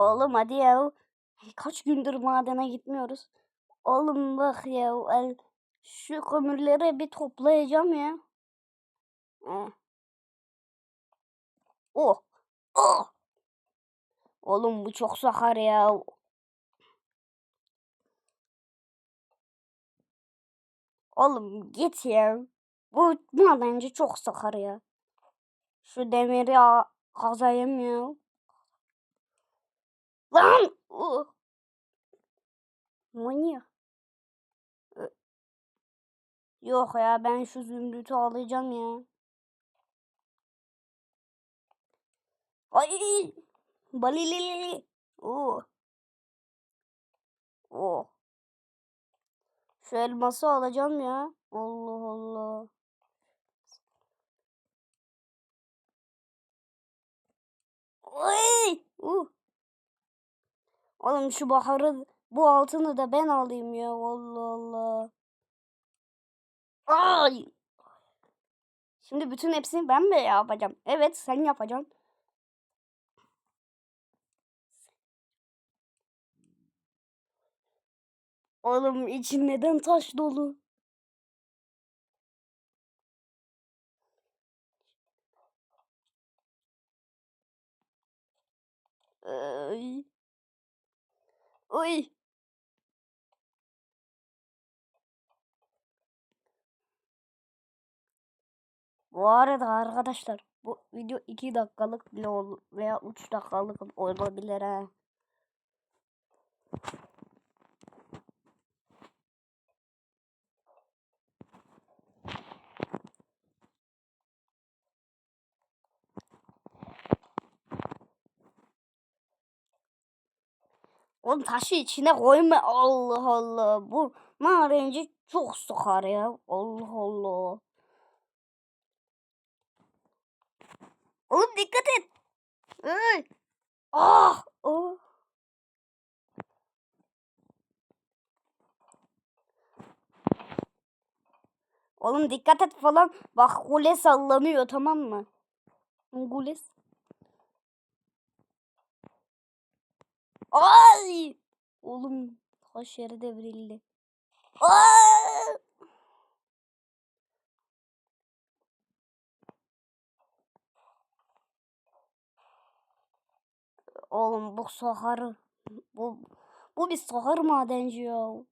Oğlum hadi ya. Kaç gündür madene gitmiyoruz. Oğlum bak ya. Şu kömürleri bir toplayacağım ya. Heh. Oh. Oh. Oğlum bu çok sakar ya. Oğlum git ya. Bu madenci çok sakar ya. Şu demiri kazayım ya. Lan! Uh. Manyak. Yok ya ben şu zümrütü alacağım ya. Ay! Balilili. Oo. Oo. Şu elması alacağım ya. Allah Allah. Oy! Uh. Oğlum şu baharı bu altını da ben alayım ya. Allah Allah. Ay! Şimdi bütün hepsini ben mi yapacağım? Evet sen yapacaksın. Oğlum için neden taş dolu? Ay. Oy. Bu arada arkadaşlar bu video 2 dakikalık bile olur veya 3 dakikalık olabilir ha. Oğlum taşı içine koyma. Allah Allah. Bu madenci çok sıkar ya. Allah Allah. Oğlum dikkat et. Ay. Ah. Oh. Oğlum dikkat et falan. Bak kule sallanıyor tamam mı? Kule. Ay! Oğlum taş yere devrildi. Aa! Oğlum bu saharı bu bu bir sahar madenci ya.